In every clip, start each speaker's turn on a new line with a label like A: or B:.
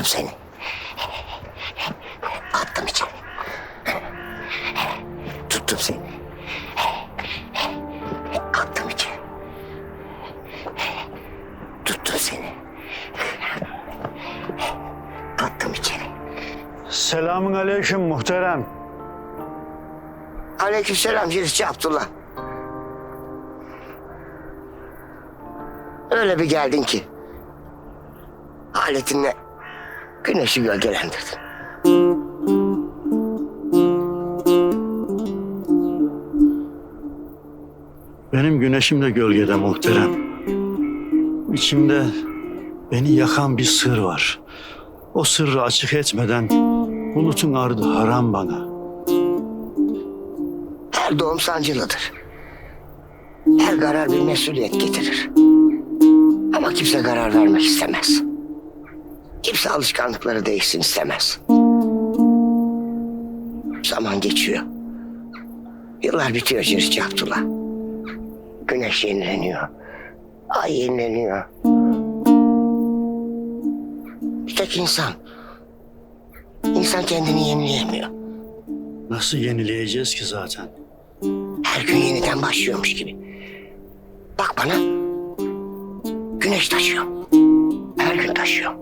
A: Tuttum seni. Attım içeri. Tuttum seni. Attım içeri. Tuttum seni. Attım içeri.
B: Selamun aleyküm muhterem.
A: Aleykümselam Ciritçi Abdullah. Öyle bir geldin ki. Aletinle güneşi gölgelendirdin.
B: Benim güneşim de gölgede muhterem. İçimde beni yakan bir sır var. O sırrı açık etmeden bulutun ardı haram bana.
A: Her doğum sancılıdır. Her karar bir mesuliyet getirir. Ama kimse karar vermek istemez. Kimse alışkanlıkları değişsin istemez. Zaman geçiyor. Yıllar bitiyor Ciritçi Abdullah. Güneş yenileniyor. Ay yenileniyor. Bir tek insan. İnsan kendini yenileyemiyor.
B: Nasıl yenileyeceğiz ki zaten?
A: Her gün yeniden başlıyormuş gibi. Bak bana. Güneş taşıyor. Her gün taşıyor.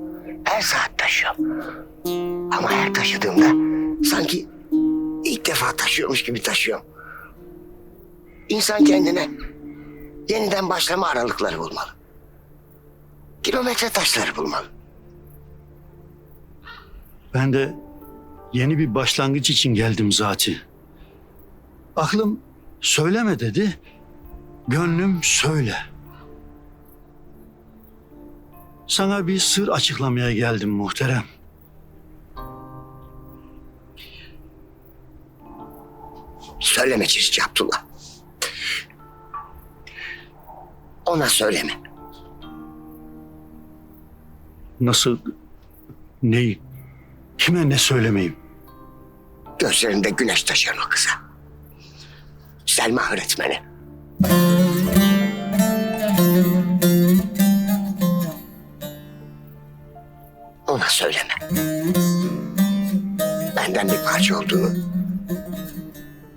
A: Her saat taşıyor. Ama her taşıdığımda sanki ilk defa taşıyormuş gibi taşıyorum. İnsan kendine yeniden başlama aralıkları bulmalı. Kilometre taşları bulmalı.
B: Ben de yeni bir başlangıç için geldim zati. Aklım söyleme dedi. Gönlüm söyle. Sana bir sır açıklamaya geldim muhterem.
A: Söyleme Çiftçi Abdullah. Ona söyleme.
B: Nasıl, neyi, kime ne söylemeyeyim?
A: Gözlerinde güneş taşıyan o kıza. Selma öğretmeni. Söyleme. Benden bir parça olduğunu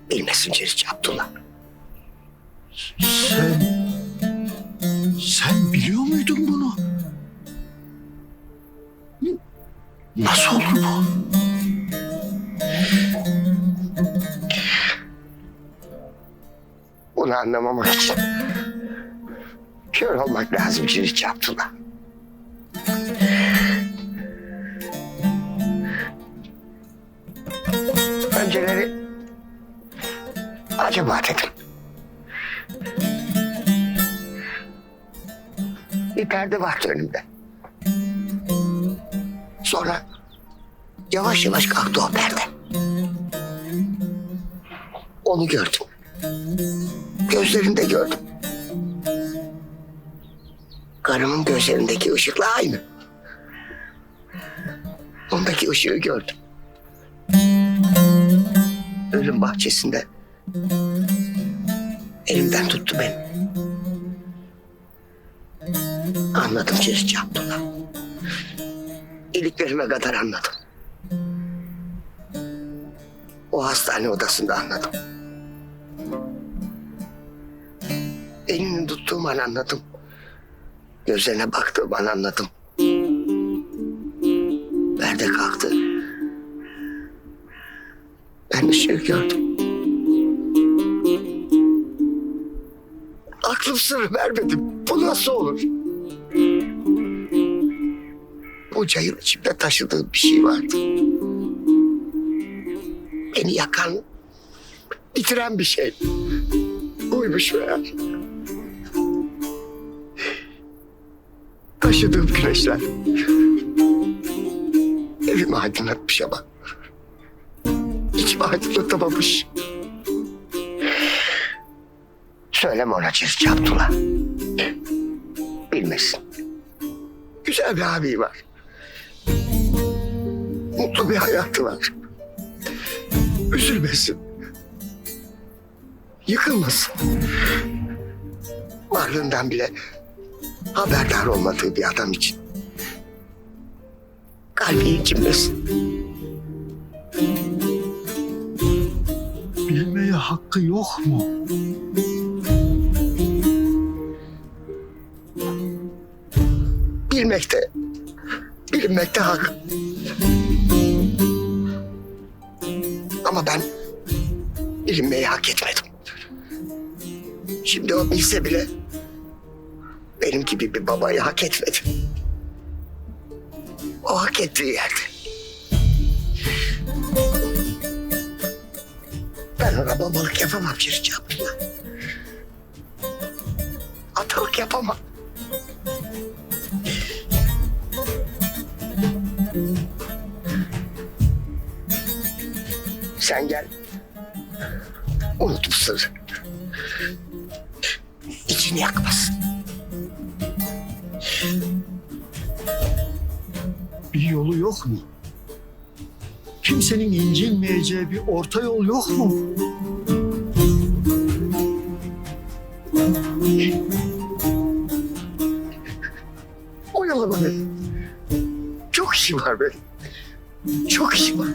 A: bilmesin Ciritçi Abdullah.
B: Sen, sen biliyor muydun bunu? Nasıl olur bu?
A: Bunu anlamamak için kör olmak lazım Ciritçi Abdullah. Önceleri acaba dedim. Bir perde vardı önümde. Sonra yavaş yavaş kalktı o perde. Onu gördüm. Gözlerinde gördüm. Karımın gözlerindeki ışıkla aynı. Ondaki ışığı gördüm. Ölüm bahçesinde elimden tuttu beni. Anladım Ciritçi Abdullah. İliklerime kadar anladım. O hastane odasında anladım. Elini tuttuğum an anladım. Gözlerine baktığım an anladım. Ben ışığı gördüm. Aklım sır vermedi. Bu nasıl olur? Bunca yıl içimde taşıdığım bir şey vardı. Beni yakan, bitiren bir şey. Buymuş meğer. Taşıdığım güneşler. Evimi aydınlatmış ama. İçimi aydınlatamamış. Söyleme ona Ciritçi Abdullah. Bilmesin. Güzel bir abi var. Mutlu bir hayatı var. Üzülmesin. Yıkılmasın. Varlığından bile haberdar olmadığı bir adam için. kalbi incinmesin.
B: Bilmeye hakkı yok mu?
A: Bilmekte, bilinmekte hak. Ama ben bilinmeyi hak etmedim. Şimdi o bilse bile benim gibi bir babayı hak etmedi. O hak ettiği yerde. Ona babalık yapamam Şirince abla. Atalık yapamam. Sen gel. Unut bu sırrı. İçini yakmasın.
B: Bir yolu yok mu? Kimsenin incinmeyeceği bir orta yol yok mu?
A: Oyalama beni. Çok işim var benim. Çok işim var.